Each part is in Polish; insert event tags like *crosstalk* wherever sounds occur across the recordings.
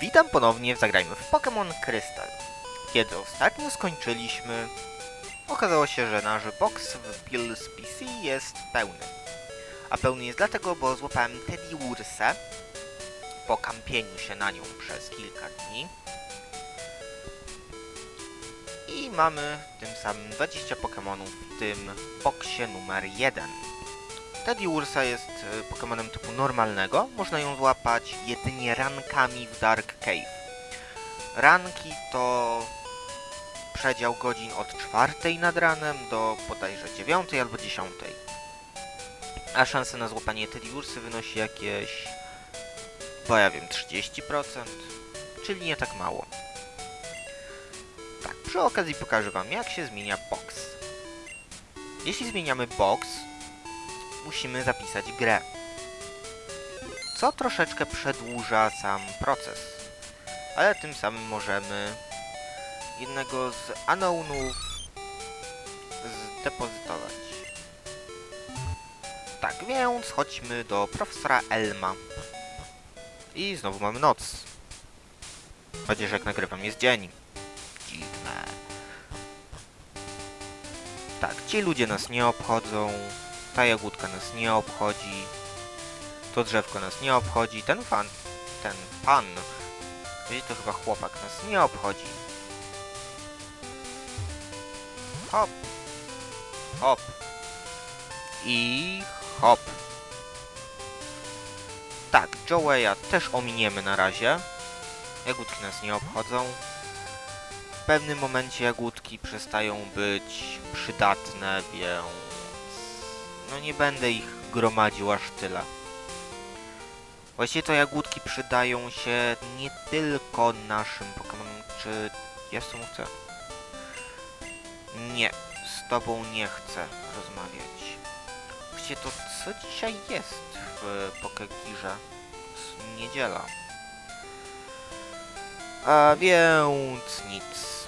Witam ponownie w Zagrajmy w Pokémon Krystal. Kiedy ostatnio skończyliśmy, okazało się, że nasz box w Bills PC jest pełny. A pełny jest dlatego, bo złapałem Teddy Ursę po kampieniu się na nią przez kilka dni. I mamy tym samym 20 Pokémonów w tym boksie numer 1. Teddy Ursa jest e, Pokemonem typu normalnego. Można ją złapać jedynie rankami w Dark Cave. Ranki to przedział godzin od 4 nad ranem do bodajże 9 albo 10. A szansa na złapanie Teddy Ursy wynosi jakieś, bo ja wiem, 30%, czyli nie tak mało. Tak, przy okazji pokażę Wam, jak się zmienia box. Jeśli zmieniamy box, musimy zapisać grę. Co troszeczkę przedłuża sam proces. Ale tym samym możemy jednego z unknownów zdepozytować. Tak więc chodźmy do profesora Elma. I znowu mamy noc. Chociaż jak nagrywam jest dzień. Dziwne. Tak, ci ludzie nas nie obchodzą. Ta jagódka nas nie obchodzi. To drzewko nas nie obchodzi. Ten fan, ten pan, wiecie, to chyba chłopak, nas nie obchodzi. Hop. Hop. I hop. Tak, Joeya też ominiemy na razie. Jagódki nas nie obchodzą. W pewnym momencie jagódki przestają być przydatne, więc no nie będę ich gromadził aż tyle. Właściwie to jagódki przydają się nie tylko naszym Pokémonom, czy ja z tobą chcę? Nie, z tobą nie chcę rozmawiać. Właściwie to co dzisiaj jest w Pokegirze? Niedziela. A więc nic.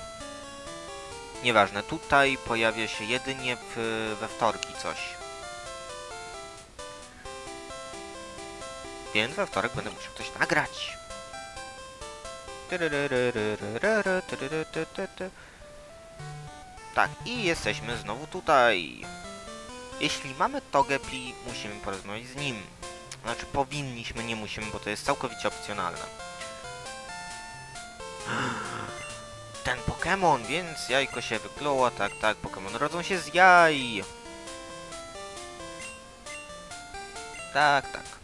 Nieważne, tutaj pojawia się jedynie w, we wtorki coś. Więc we wtorek będę musiał coś nagrać. Tak, i jesteśmy znowu tutaj. Jeśli mamy Togepi, musimy porozmawiać z nim. Znaczy powinniśmy, nie musimy, bo to jest całkowicie opcjonalne. *gasps* Ten Pokémon, więc jajko się wykluło, tak, tak, Pokémon rodzą się z jaj. Tak, tak.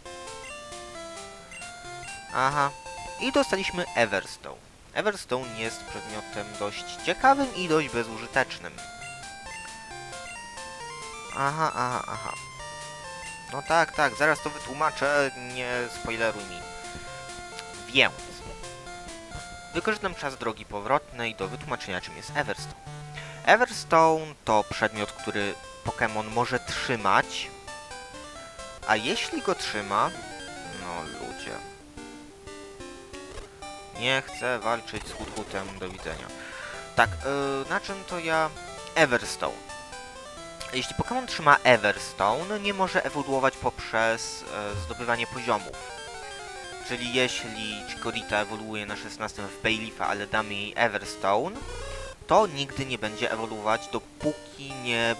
Aha. I dostaliśmy Everstone. Everstone jest przedmiotem dość ciekawym i dość bezużytecznym. Aha, aha, aha. No tak, tak, zaraz to wytłumaczę, nie spoileruj mi. Więc... Wykorzystam czas drogi powrotnej do wytłumaczenia, czym jest Everstone. Everstone to przedmiot, który Pokémon może trzymać, a jeśli go trzyma... No ludzie... Nie chcę walczyć z Huthutem, do widzenia. Tak, yy, na czym to ja... Everstone. Jeśli Pokémon trzyma Everstone, nie może ewoluować poprzez e, zdobywanie poziomów. Czyli jeśli Chikorita ewoluuje na 16 w Bayleafa, ale damy jej Everstone, to nigdy nie będzie ewoluować, dopóki nie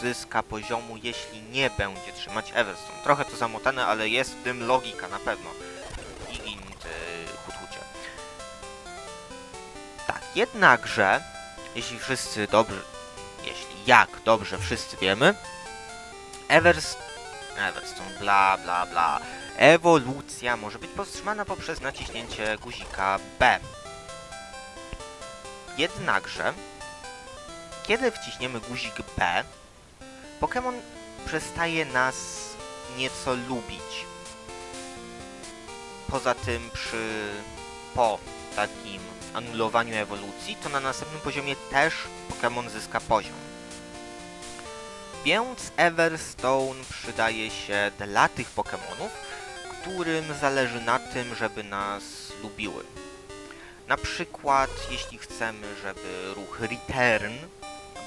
zyska poziomu, jeśli nie będzie trzymać Everstone. Trochę to zamotane, ale jest w tym logika na pewno. Jednakże, jeśli wszyscy dobrze, jeśli jak dobrze wszyscy wiemy, Everst... Everstone, bla bla bla, ewolucja może być powstrzymana poprzez naciśnięcie guzika B. Jednakże, kiedy wciśniemy guzik B, Pokémon przestaje nas nieco lubić. Poza tym przy po takim anulowaniu ewolucji, to na następnym poziomie też Pokémon zyska poziom. Więc Everstone przydaje się dla tych Pokémonów, którym zależy na tym, żeby nas lubiły. Na przykład, jeśli chcemy, żeby ruch Return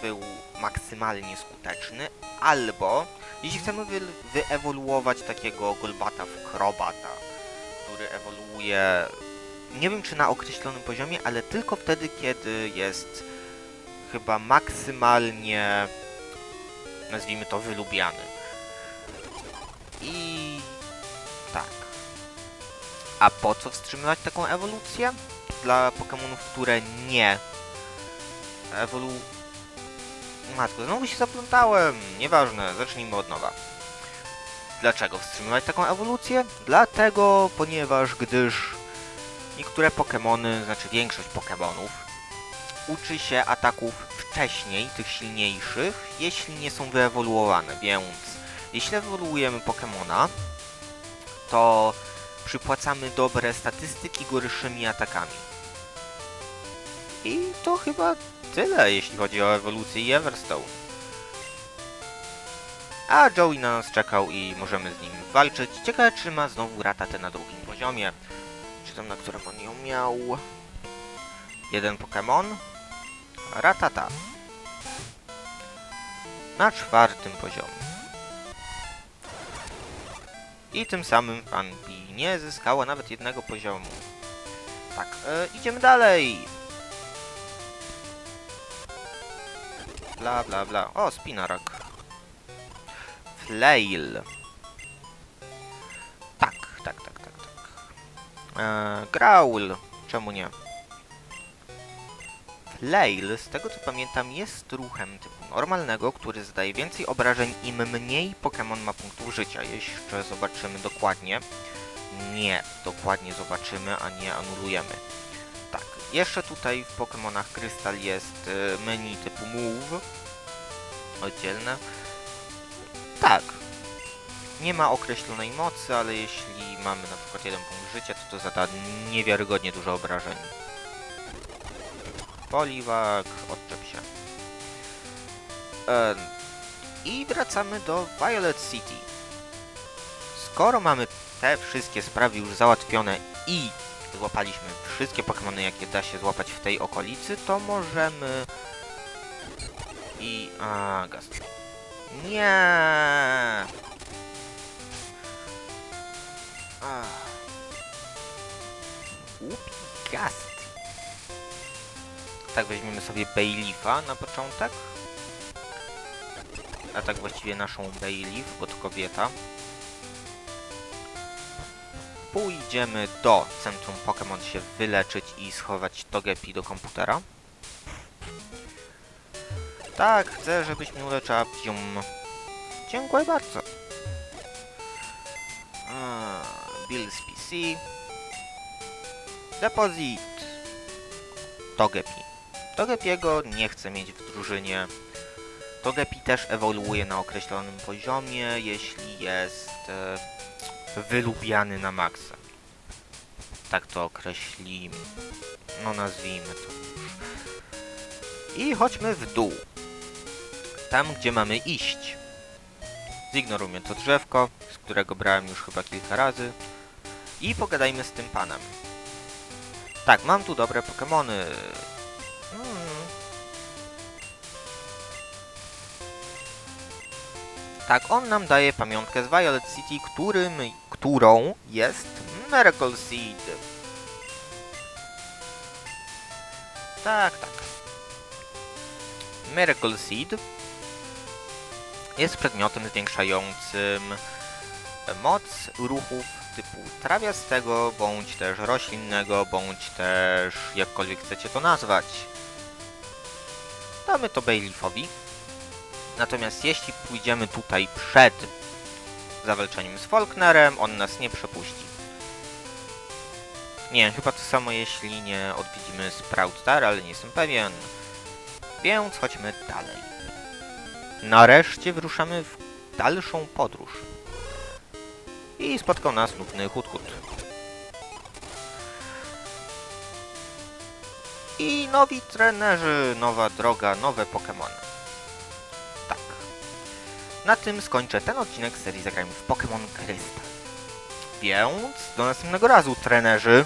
był maksymalnie skuteczny, albo jeśli chcemy wy wyewoluować takiego Golbata w Krobata, który ewoluuje nie wiem czy na określonym poziomie, ale tylko wtedy, kiedy jest chyba maksymalnie, nazwijmy to, wylubiany. I tak. A po co wstrzymywać taką ewolucję? Dla Pokémonów, które nie ewolu... Matko, znowu się zaplątałem. Nieważne, zacznijmy od nowa. Dlaczego wstrzymywać taką ewolucję? Dlatego, ponieważ gdyż niektóre Pokémony, znaczy większość Pokémonów, uczy się ataków wcześniej, tych silniejszych, jeśli nie są wyewoluowane, więc jeśli ewoluujemy Pokémona, to przypłacamy dobre statystyki gorszymi atakami. I to chyba tyle, jeśli chodzi o ewolucję i Everstone. A Joey na nas czekał i możemy z nim walczyć. Ciekawe, czy ma znowu ratatę na drugim poziomie. Czy tam na którym on ją miał? Jeden Pokémon. Ratata. Na czwartym poziomie. I tym samym Fanbi nie zyskała nawet jednego poziomu. Tak, e, idziemy dalej. Bla bla bla. O, spinarak. Flail. E, Growl. Czemu nie? Flail, z tego co pamiętam, jest ruchem typu normalnego, który zadaje więcej obrażeń im mniej Pokémon ma punktów życia. Jeszcze zobaczymy dokładnie. Nie, dokładnie zobaczymy, a nie anulujemy. Tak, jeszcze tutaj w Pokémonach Krystal jest e, menu typu Move. Oddzielne. Tak. Nie ma określonej mocy, ale jeśli mamy na przykład jeden punkt życia, to to zada niewiarygodnie dużo obrażeń. Poliwak, odczep się. I wracamy do Violet City. Skoro mamy te wszystkie sprawy już załatwione i złapaliśmy wszystkie Pokémony, jakie da się złapać w tej okolicy, to możemy... I... A, gaz. Nie. Głupi gast. Tak, weźmiemy sobie Bayleafa na początek. A tak właściwie naszą Bayleaf, bo to kobieta. Pójdziemy do centrum Pokémon się wyleczyć i schować Togepi do komputera. Tak, chcę, żebyś mnie uleczyła. Dziękuję bardzo. Bills PC. Deposit. Togepi. Togepiego nie chcę mieć w drużynie. Togepi też ewoluuje na określonym poziomie, jeśli jest e, wylubiany na maksa. Tak to określimy. No nazwijmy to. I chodźmy w dół. Tam, gdzie mamy iść. Zignorujmy to drzewko, z którego brałem już chyba kilka razy. I pogadajmy z tym panem. Tak, mam tu dobre Pokemony. Hmm. Tak, on nam daje pamiątkę z Violet City, którym, którą jest Miracle Seed. Tak, tak. Miracle Seed jest przedmiotem zwiększającym moc ruchów typu trawiastego, bądź też roślinnego, bądź też jakkolwiek chcecie to nazwać. Damy to Bayleafowi. Natomiast jeśli pójdziemy tutaj przed zawalczeniem z Faulknerem, on nas nie przepuści. Nie, chyba to samo jeśli nie odwiedzimy Sprout Star, ale nie jestem pewien. Więc chodźmy dalej. Nareszcie wyruszamy w dalszą podróż. I spotkał nas nudny Hut-Hut. I nowi trenerzy, nowa droga, nowe Pokémony. Tak. Na tym skończę ten odcinek serii Zagrajmy w Pokémon Krystal. Więc do następnego razu, trenerzy.